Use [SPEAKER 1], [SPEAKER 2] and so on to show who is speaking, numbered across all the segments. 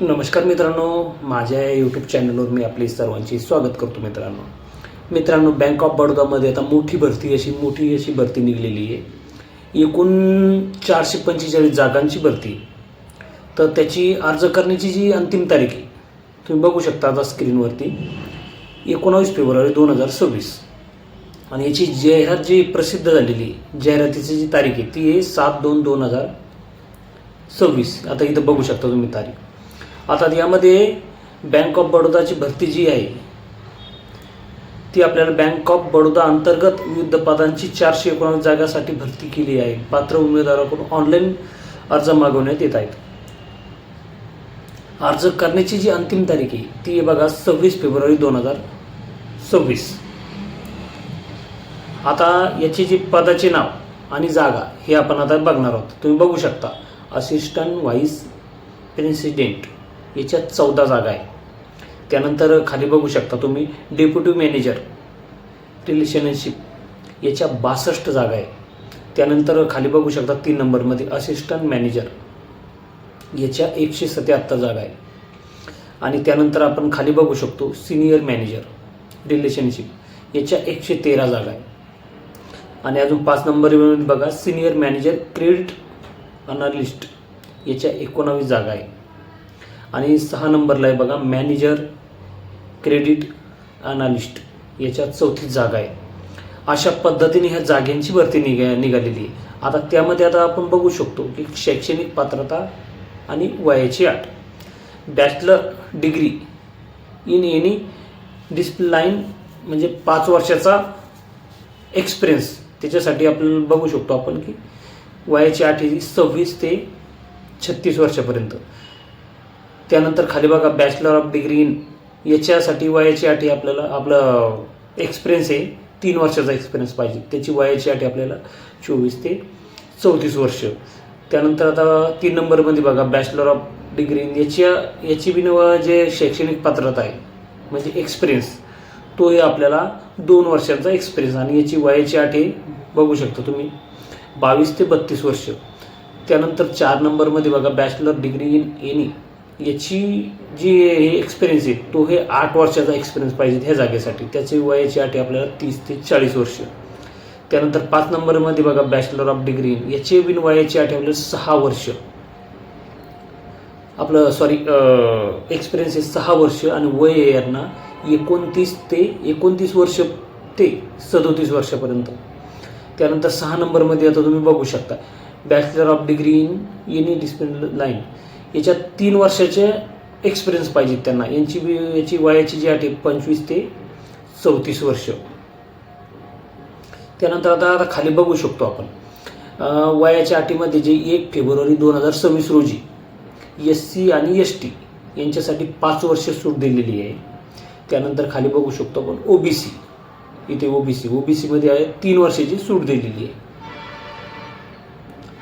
[SPEAKER 1] नमस्कार मित्रांनो माझ्या यूट्यूब चॅनलवर मी आपली सर्वांची स्वागत करतो मित्रांनो. मित्रांनो बँक ऑफ बडोदामध्ये आता मोठी भरती अशी मोठी अशी भरती निघलेली आहे. एकूण चारशे पंचेचाळीस जागांची भरती. तर त्याची अर्ज करण्याची जी अंतिम तारीख आहे तुम्ही बघू शकता आता स्क्रीनवरती एकोणावीस फेब्रुवारी दोन हजार सव्वीस. आणि याची जाहिरात जी प्रसिद्ध झालेली आहे जाहिरातीची जी तारीख आहे ती आहे सात दोन दोन हजार सव्वीस. आता इथं बघू शकता तुम्ही तारीख. आता यामध्ये बँक ऑफ बडोदाची भरती जी आहे ती आपल्याला बँक ऑफ बडोदा अंतर्गत विविध पदांची चारशे एकोणावीस जागासाठी भरती केली आहे. पात्र उमेदवाराकडून ऑनलाईन अर्ज मागवण्यात येत आहेत. अर्ज करण्याची जी अंतिम तारीख आहे ती आहे बघा सव्वीस फेब्रुवारी दोन हजार सव्वीस. आता याची जी पदाचे नाव आणि जागा हे आपण आता बघणार आहोत. तुम्ही बघू शकता असिस्टंट व्हाईस प्रेसिडेंट याच्यात चौदा जागा आहे. त्यानंतर खाली बघू शकता तुम्ही डेप्युटी मॅनेजर रिलेशनशिप याच्या बासष्ट जागा आहे. त्यानंतर खाली बघू शकता तीन नंबरमध्ये असिस्टंट मॅनेजर याच्या एकशे सत्याहत्तर जागा आहे. आणि त्यानंतर आपण खाली बघू शकतो सिनियर मॅनेजर रिलेशनशिप याच्या एकशे तेरा जागा आहे. आणि अजून पाच नंबरमध्ये बघा सिनियर मॅनेजर क्रेडिट अनालिस्ट याच्या एकोणावीस जागा आहे. आणि सहा नंबरला आहे बघा मॅनेजर क्रेडिट अनालिस्ट याच्यात चौथीच जागा आहे. अशा पद्धतीने ह्या जागेंची भरती निघा निघालेली आहे. आता त्यामध्ये आता आपण बघू शकतो की शैक्षणिक पात्रता आणि वयाची आठ bachelor degree in any discipline म्हणजे पाच वर्षाचा एक्सपिरियन्स त्याच्यासाठी आपण बघू शकतो आपण की वयाची आठ ही सव्वीस ते छत्तीस वर्षापर्यंत. त्यानंतर खाली बघा बॅचलर ऑफ डिग्री इन याच्यासाठी वयाची अटी आपल्याला आपलं एक्सपिरियन्स आहे. तीन वर्षाचा एक्सपिरियन्स पाहिजे. त्याची वयाची अटी आपल्याला चोवीस ते चौतीस वर्ष. त्यानंतर आता तीन नंबरमध्ये बघा बॅचलर ऑफ डिग्री इन याच्या याची बिन जे शैक्षणिक पात्रता आहे म्हणजे एक्सपिरियन्स तोही आपल्याला दोन वर्षांचा एक्सपिरियन्स आणि याची वयाची अटी बघू शकता तुम्ही. बावीस ते बत्तीस वर्ष. त्यानंतर चार नंबरमध्ये बघा बॅचलर डिग्री इन एनी याची जी एक्सपिरियन्स आहे तो हे आठ वर्षाचा एक्सपिरियन्स पाहिजे ह्या जागेसाठी. त्याची वयाची अटी आपल्याला तीस ते चाळीस वर्ष. त्यानंतर पाच नंबरमध्ये बघा बॅचलर ऑफ डिग्री याची बिन वयाची अटी आपल्याला सहा वर्ष. आपलं सॉरी एक्सपिरियन्स आहे सहा वर्ष आणि वय यांना एकोणतीस ते एकोणतीस वर्ष ते सदोतीस वर्षापर्यंत. त्यानंतर सहा नंबरमध्ये आता तुम्ही बघू शकता. Bachelor of degree in any discipline line याच्यात तीन वर्षाचे एक्सपिरियन्स पाहिजेत त्यांना. यांची बी याची वयाची जी आहे पंचवीस ते चौतीस वर्ष. त्यानंतर आता आता खाली बघू शकतो आपण. वयाच्या अटीमध्ये जे एक फेब्रुवारी दोन हजार सव्वीस रोजी एस सी आणि एस टी यांच्यासाठी पाच वर्ष सूट दिलेली आहे. त्यानंतर खाली बघू शकतो आपण ओबीसी इथे ओबीसी ओबीसीमध्ये आहे तीन वर्षाची सूट दिलेली आहे.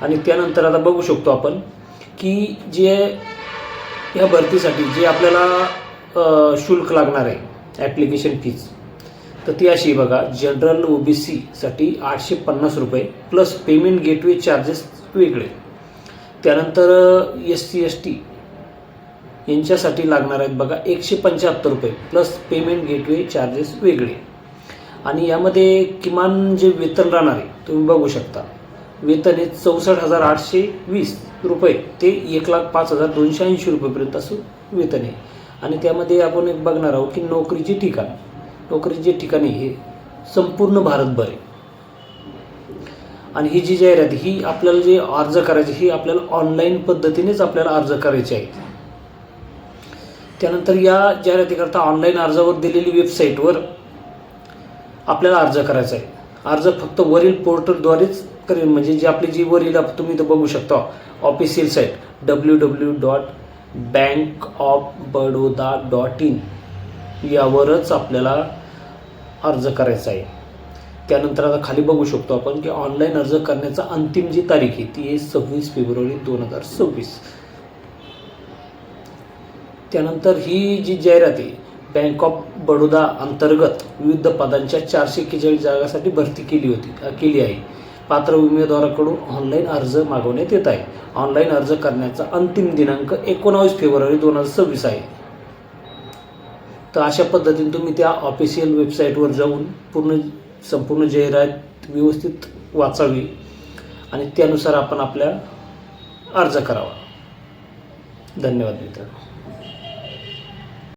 [SPEAKER 1] आणि त्यानंतर आता बघू शकतो आपण की जे ह्या भरतीसाठी जे आपल्याला शुल्क लागणार आहे ॲप्लिकेशन फीज तर ती अशी बघा जनरल ओ बी सीसाठी आठशे पन्नास रुपये प्लस पेमेंट गेटवे चार्जेस वेगळे. त्यानंतर एस सी एस टी यांच्यासाठी लागणार आहेत बघा एकशे पंच्याहत्तर रुपये प्लस पेमेंट गेटवे चार्जेस वेगळे. आणि यामध्ये किमान जे वेतन राहणार आहे तुम्ही बघू शकता. वेतन हे चौसष्ट हजार आठशे वीस रुपये ते एक लाख पाच हजार दोनशे ऐंशी रुपयेपर्यंत असं वेतन आहे. आणि त्यामध्ये आपण एक बघणार आहोत की नोकरीचे ठिकाण नोकरीचे ठिकाणे हे संपूर्ण भारतभर आहे. आणि ही जी जाहिरात ही आपल्याला जे अर्ज करायची ही आपल्याला ऑनलाईन पद्धतीनेच आपल्याला अर्ज करायचे आहेत. त्यानंतर या जाहिरातीकरता ऑनलाईन अर्जावर दिलेली वेबसाईटवर आपल्याला अर्ज करायचा आहे. अर्ज फक्त वरील पोर्टलद्वारेच करेन म्हणजे जी आपली जी वरील तुम्ही इथं बघू शकता official site W W dot bank of Baroda dot in यावरच आपल्याला अर्ज करायचा आहे. त्यानंतर आता खाली बघू शकतो आपण की ऑनलाईन अर्ज करण्याचा अंतिम जी तारीख आहे ती आहे सव्वीस फेब्रुवारी दोन हजार सव्वीस. त्यानंतर ही जी जाहिरात आहे बँक ऑफ बडोदा अंतर्गत विविध पदांच्या चारशे एक्केचाळीस जागासाठी भरती केली होती केली आहे. पात्र उमेदवाराकडून ऑनलाईन अर्ज मागवण्यात येत आहे. ऑनलाईन अर्ज करण्याचा अंतिम दिनांक एकोणावीस फेब्रुवारी दोन हजार सव्वीस आहे. तर अशा पद्धतीने तुम्ही त्या ऑफिशियल वेबसाईटवर जाऊन पूर्ण संपूर्ण जाहिरात व्यवस्थित वाचावी आणि त्यानुसार आपण आपल्या अर्ज करावा. धन्यवाद मित्रांनो.